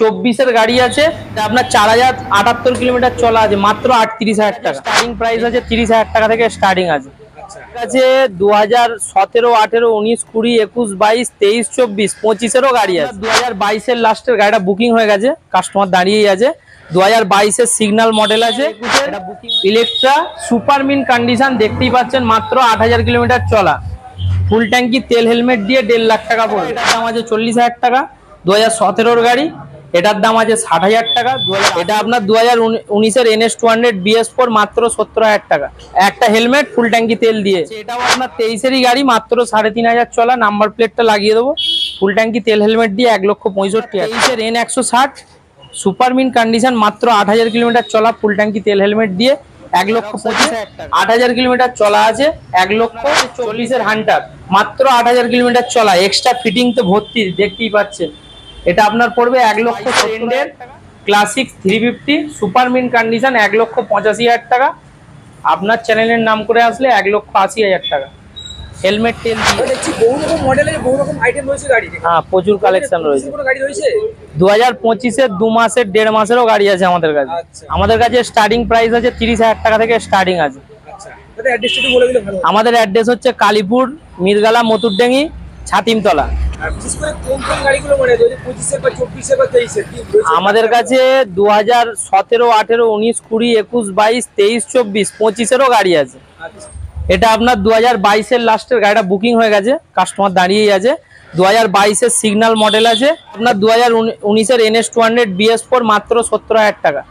চব্বিশের গাড়ি আছে আপনার চার হাজার আটাত্তর কিলোমিটার চলা আছে মাত্র আটত্রিশ হাজার টাকা। স্টার্টিং প্রাইস আছে তিরিশ হাজার টাকা থেকে স্টার্টিং আছে। ঠিক আছে দু হাজার সতেরো আঠেরো উনিশ কুড়ি একুশ বাইশ তেইশ চব্বিশ পঁচিশেরও গাড়ি আছে। দু হাজার বাইশের লাস্টের গাড়িটা বুকিং হয়ে গেছে কাস্টমার দাঁড়িয়েই আছে। দু হাজার বাইশের সিগন্যাল মডেল আছে ইলেকট্রা সুপার মিন কন্ডিশন দেখতেই পাচ্ছেন মাত্র আট হাজার কিলোমিটার চলা। ফুল ট্যাঙ্কি তেল হেলমেট দিয়ে দেড় লাখ টাকা এটার দাম আছে চল্লিশ হাজার টাকা। দু হাজার সতেরোর গাড়ি এটার দাম আছে ষাট হাজার টাকা। 2000 এটা আপনার দু হাজার উনিশের NS two hundred BS four মাত্র সত্তর হাজার টাকা। একটা হেলমেট ফুল ট্যাঙ্কি তেল দিয়ে। এটাও আপনার তেইশেরই গাড়ি মাত্র সাড়ে তিন হাজার চলা। নাম্বার প্লেটটা লাগিয়ে দেবো। ফুল ট্যাঙ্কি তেল হেলমেট দিয়ে এক লক্ষ পঁয়ষট্টি তেইশের এন একশো ষাট সুপার মিন কন্ডিশন মাত্র আট হাজার কিলোমিটার চলা ফুল ট্যাঙ্কি তেল হেলমেট দিয়ে এক লক্ষ পঁচিশ আট হাজার কিলোমিটার চলা আছে এক লক্ষ চল্লিশের হান্টার মাত্র আট হাজার কিলোমিটার চলা এক্সট্রা ফিটিং তো ভর্তি দেখতেই পাচ্ছেন। এটা আপনার পড়বে এক লক্ষ সত্তরের classic three fifty super mint condition এক লক্ষ পঁচাশি হাজার টাকা। আপনার চ্যানেলের নাম করে আসলে এক লক্ষ আশি হাজার টাকা। হেলমেট তেল দিয়ে। দেখছি বহু রকম মডেলের বহু রকম আইটেম রয়েছে গাড়ি হ্যাঁ প্রচুর কালেকশন রয়েছে। কোনো গাড়ি রয়েছে? দু হাজার পঁচিশের দু মাসের দেড় মাসেরও গাড়ি আছে আমাদের কাছে। আচ্ছা। আমাদের কাছে স্টার্টিং প্রাইস আছে তিরিশ হাজার টাকা থেকে স্টার্টিং আছে। আচ্ছা। তাহলে অ্যাড্রেসটা বলে দিলে ভালো আমাদের অ্যাড্রেস হচ্ছে কালীপুর মিরগালা মতুরডেঙ্গি ছাতিমতলা। আমাদের কাছে দু হাজার সতেরো আঠেরো উনিশ কুড়ি একুশ বাইশ তেইশ চব্বিশ পঁচিশেরও গাড়ি আছে। আচ্ছা। এটা আপনার দু হাজার বাইশের লাস্টের গাড়িটা বুকিং হয়ে গেছে কাস্টমার দাঁড়িয়েই আছে। দু হাজার বাইশের সিগন্যাল মডেল আছে। আপনার দু হাজার উনিশের NS two hundred BS four মাত্র সত্তর হাজার টাকা।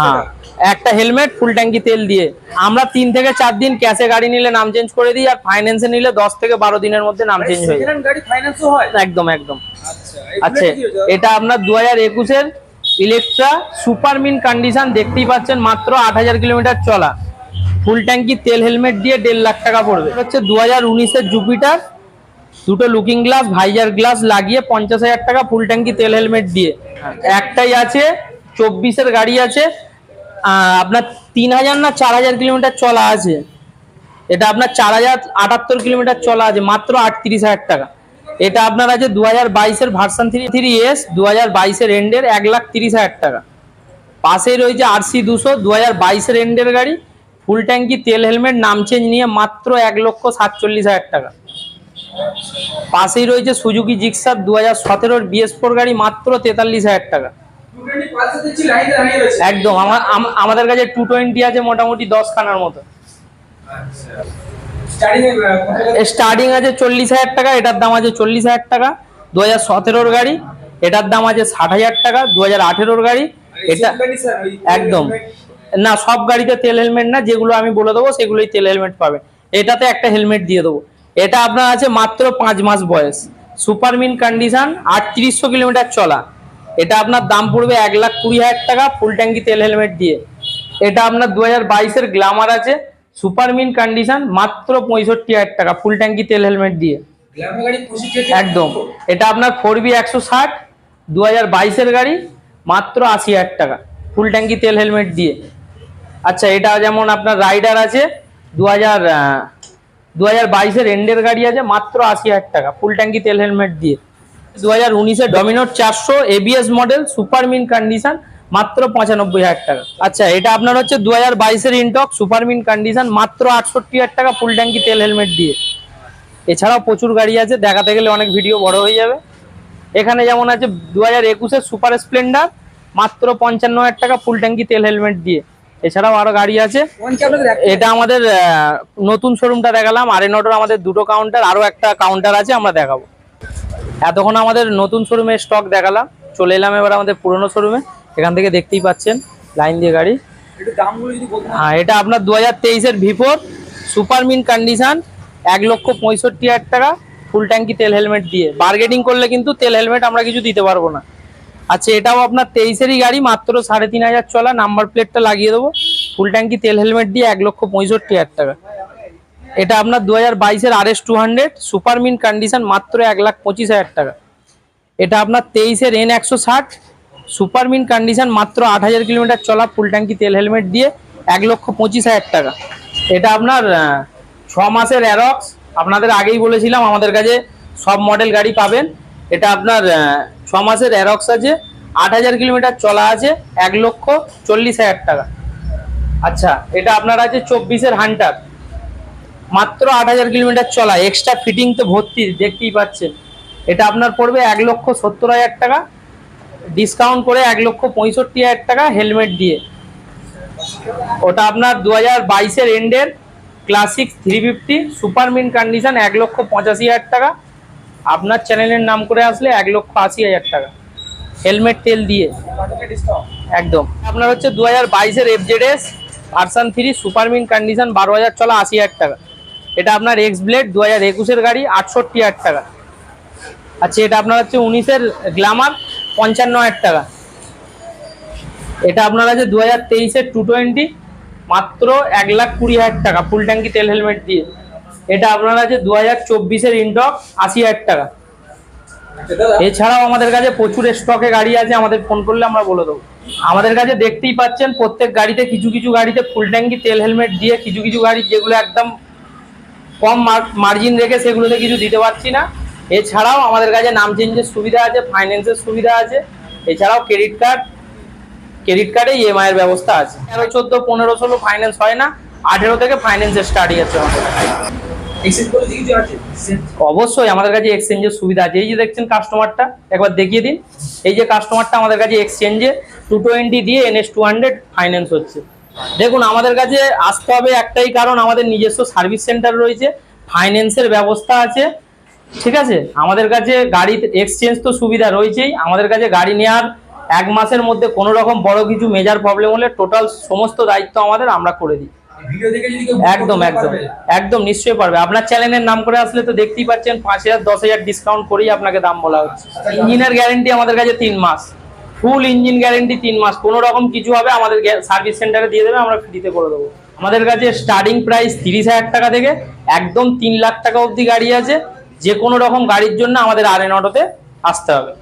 হ্যাঁ একটা হেলমেট ফুল ট্যাঙ্কি তেল দিয়ে। আমরা তিন থেকে চার দিন ক্যাশে গাড়ি নিলে নাম চেঞ্জ করে দিই আর ফাইন্যান্সে নিলে দশ থেকে বারো দিনের মধ্যে নাম চেঞ্জ হয়ে যায়। একদম একদম। আচ্ছা আচ্ছা এটা আপনার দু হাজার একুশের ইলেকট্রা সুপার মিন কন্ডিশন দেখতেই পাচ্ছেন মাত্র আট হাজার কিলোমিটার চলা। ফুল ট্যাঙ্কি তেল হেলমেট দিয়ে দেড় লাখ টাকা পড়বে। হচ্ছে দু হাজার উনিশের জুপিটার দুটো লুকিং গ্লাস ভাইজার গ্লাস লাগিয়ে পঞ্চাশ হাজার টাকা ফুল ট্যাঙ্কি তেল হেলমেট দিয়ে। একটাই আছে চব্বিশের গাড়ি আছে আপনার তিন হাজার না চার হাজার কিলোমিটার চলা আছে। এটা আপনার চার হাজার আটাত্তর কিলোমিটার চলা আছে মাত্র আটত্রিশ হাজার টাকা। এটা আপনার আছে দু হাজার বাইশের ভার্সান থ্রি থ্রি এস দু হাজার বাইশের এন্ডের এক লাখ তিরিশ হাজার টাকা। পাশেই রয়েছে আরসি দুশো দু হাজার বাইশের এন্ডের গাড়ি ফুল ট্যাঙ্কি তেল হেলমেট নাম চেঞ্জ নিয়ে মাত্র এক লক্ষ সাতচল্লিশ হাজার টাকা। পাশেই রয়েছে সুজুকি জিক্সার দু হাজার সতেরোর বিএস ফোর গাড়ি মাত্র তেতাল্লিশ হাজার টাকা। একদম আমাদের কাছে টু টোয়েন্টি আছে মোটামুটি দশ খানার মতো স্টার্টিং আছে চল্লিশ হাজার টাকা, এটার দাম আছে চল্লিশ হাজার টাকা। দু হাজার সতেরোর গাড়ি, এটার দাম আছে ষাট হাজার টাকা। দু হাজার আঠেরোর গাড়ি, এটা একদম। না, সব গাড়িতে তেল হেলমেট না, যেগুলো আমি বলে দেবো, সেগুলোই তেল হেলমেট পাবে। এটাতে একটা হেলমেট দিয়ে দেবো। এটা আপনার আছে মাত্র পাঁচ মাস বয়স। সুপার মিন কন্ডিশন আটত্রিশশো কিলোমিটার চলা। এটা আপনার দাম পড়বে এক লাখ কুড়ি হাজার টাকা ফুল ট্যাঙ্কি তেল হেলমেট দিয়ে। এটা আপনার দু হাজার বাইশের গ্লামার আছে। সুপার মিন কন্ডিশন মাত্র পঁয়ষট্টি হাজার টাকা ফুল ট্যাঙ্কি তেল হেলমেট দিয়ে। গ্ল্যামার একদম। এটা আপনার ফোর বি একশো ষাট দু হাজার বাইশের গাড়ি মাত্র আশি হাজার টাকা ফুল ট্যাঙ্কি তেল হেলমেট দিয়ে। আচ্ছা এটা যেমন আপনার রাইডার আছে দু হাজার দু হাজার বাইশের এন্ডের গাড়ি আছে মাত্র আশি হাজার টাকা, ফুল ট্যাঙ্কি তেল হেলমেট দিয়ে। দু হাজার উনিশের ডমিনোর চারশো ABS model super mint condition মাত্র পঁচানব্বই হাজার টাকা। আচ্ছা এটা আপনার হচ্ছে দু হাজার বাইশের ইনটক সুপার মিন কন্ডিশন মাত্র আটষট্টি হাজার টাকা, ফুল ট্যাঙ্কি তেল হেলমেট দিয়ে। এছাড়াও প্রচুর গাড়ি আছে, দেখাতে গেলে অনেক ভিডিও বড় হয়ে যাবে। এখানে যেমন আছে দু হাজার একুশের সুপার স্প্লেন্ডার মাত্র পঞ্চান্ন হাজার টাকা, ফুল ট্যাঙ্কি তেল হেলমেট দিয়ে। এছাড়াও আরও গাড়ি আছে। এটা আমাদের নতুন শোরুমটা দেখালাম। আর নটোর আমাদের দুটো কাউন্টার আরও একটা কাউন্টার আছে আমরা দেখাবো। এতক্ষণ আমাদের নতুন শোরুমের স্টক দেখালাম। চলে এলাম এবার আমাদের পুরনো শোরুমে। এখান থেকে দেখতেই পাচ্ছেন লাইন দিয়ে গাড়ি। হ্যাঁ এটা আপনার দু হাজার তেইশের ভিফোর সুপার মিন কন্ডিশন এক লক্ষ পঁয়ষট্টি হাজার টাকা ফুল ট্যাঙ্কি তেল হেলমেট দিয়ে। বার্গেটিং করলে কিন্তু তেল হেলমেট আমরা কিছু দিতে পারব না। আচ্ছা এটাও আপনার তেইশেরই গাড়ি, মাত্র সাড়ে তিন হাজার চলা নাম্বার প্লেটটা লাগিয়ে দেবো। ফুল ট্যাঙ্কি তেল হেলমেট দিয়ে এক লক্ষ পঁয়ষট্টি হাজার টাকা। এটা আপনার দু হাজার বাইশের R S two hundred super mint condition মাত্র এক লাখ পঁচিশ হাজার টাকা। এটা আপনার তেইশের এন একশো ষাট সুপার মিন কন্ডিশন মাত্র আট হাজার কিলোমিটার চলা ফুল ট্যাঙ্কি তেল হেলমেট দিয়ে এক লক্ষ পঁচিশ হাজার টাকা। এটা আপনার ছ মাসের অ্যারক্স আপনাদের আগেই বলেছিলাম, আমাদের কাছে সব মডেল গাড়ি পাবেন। এটা আপনার ছ মাসের অ্যারক্স আছে, আট হাজার কিলোমিটার চলা আছে, এক লক্ষ চল্লিশ হাজার টাকা। আচ্ছা এটা আপনার আছে চব্বিশের হান্টার মাত্র আট হাজার কিলোমিটার চলা এক্সট্রা ফিটিং তো ভর্তি, দেখতেই পাচ্ছেন। এটা আপনার পড়বে এক লক্ষ সত্তর হাজার টাকা। ডিসকাউন্ট করে এক লক্ষ পঁয়ষট্টি হাজার টাকা হেলমেট দিয়ে। ওটা আপনার দু হাজার বাইশের এন্ডের classic three fifty super mint condition এক লক্ষ পঁচাশি হাজার টাকা। আপনার চ্যানেলের নাম করে আসলে এক লক্ষ আশি হাজার টাকা। হেলমেট, তেল দিয়ে। একদম। আপনার হচ্ছে দু হাজার বাইশের FZS version three super mint condition বারো হাজার চলা আশি হাজার টাকা। এটা আপনার এক্স ব্লেড দু হাজার একুশের গাড়ি আটষট্টি হাজার টাকা। আচ্ছা এটা আপনার হচ্ছে উনিশের গ্ল্যামার পঞ্চান্ন হাজার টাকা। এটা আপনার আছে দু হাজার তেইশের টু টোয়েন্টি মাত্র এক লাখ কুড়ি হাজার টাকা ফুল ট্যাঙ্কি তেল হেলমেট দিয়ে। এটা আপনার আছে দু হাজার চব্বিশের ইনটক আশি হাজার টাকা। আচ্ছা এছাড়াও আমাদের কাছে প্রচুর স্টকে গাড়ি আছে আমাদের ফোন করলে আমরা বলে দেবো। আমাদের কাছে দেখতেই পাচ্ছেন প্রত্যেক গাড়িতে কিছু কিছু গাড়িতে ফুল ট্যাঙ্কি তেল হেলমেট দিয়ে কিছু কিছু গাড়ি যেগুলো একদম কম মার্জিন রেখে সেগুলোতে কিছু দিতে পারছি না। এছাড়াও আমাদের কাছে নাম চেঞ্জের সুবিধা আছে ফাইন্যান্সের সুবিধা আছে। এছাড়াও ক্রেডিট কার্ড ক্রেডিট কার্ডে ইএমআই এর ব্যবস্থা আছে। তেরো চোদ্দ পনেরো ষোলো ফাইন্যান্স হয় না। আঠেরো থেকে ফাইন্যান্সের স্টার্টই আছে? অবশ্যই আমাদের কাছে এক্সচেঞ্জের সুবিধা আছে। এই যে দেখছেন কাস্টমারটা একবার দেখিয়ে দিন। এই যে কাস্টমারটা আমাদের কাছে এক্সচেঞ্জে টু টোয়েন্টি দিয়ে এনএস টু হান্ড্রেড ফাইন্যান্স হচ্ছে। দেখুন আমাদের কাছে আসতে হবে একটাই কারণ আমাদের নিজস্ব সার্ভিস সেন্টার রয়েছে ফাইন্যান্সের ব্যবস্থা আছে। ঠিক আছে? আমাদের কাছে গাড়ি এক্সচেঞ্জ তো সুবিধা রয়েছেই। আমাদের কাছে গাড়ি নেওয়ার এক মাসের মধ্যে কোনো রকম বড় কিছু মেজার প্রবলেম হলে টোটাল সমস্ত দায়িত্ব আমাদের আমরা করে দিই। একদম একদম। একদম নিশ্চয়ই পারবে। আপনার চ্যানেলের নাম করে আসলে তো দেখতেই পাচ্ছেন পাঁচ হাজার দশ হাজার ডিসকাউন্ট করেই আপনাকে দাম বলা হচ্ছে। ইঞ্জিনের গ্যারেন্টি আমাদের কাছে তিন মাস। ফুল ইঞ্জিন গ্যারেন্টি তিন মাস। কোনো রকম কিছু হবে আমাদের সার্ভিস সেন্টারে দিয়ে দেবে আমরা ফ্রিতে করে দেবো। আমাদের কাছে স্টার্টিং প্রাইস তিরিশ হাজার টাকা থেকে একদম তিন লাখ টাকা অবধি গাড়ি আছে। যে কোনো রকম গাড়ির জন্য আমাদের আর এন অটোতে আসতে হবে।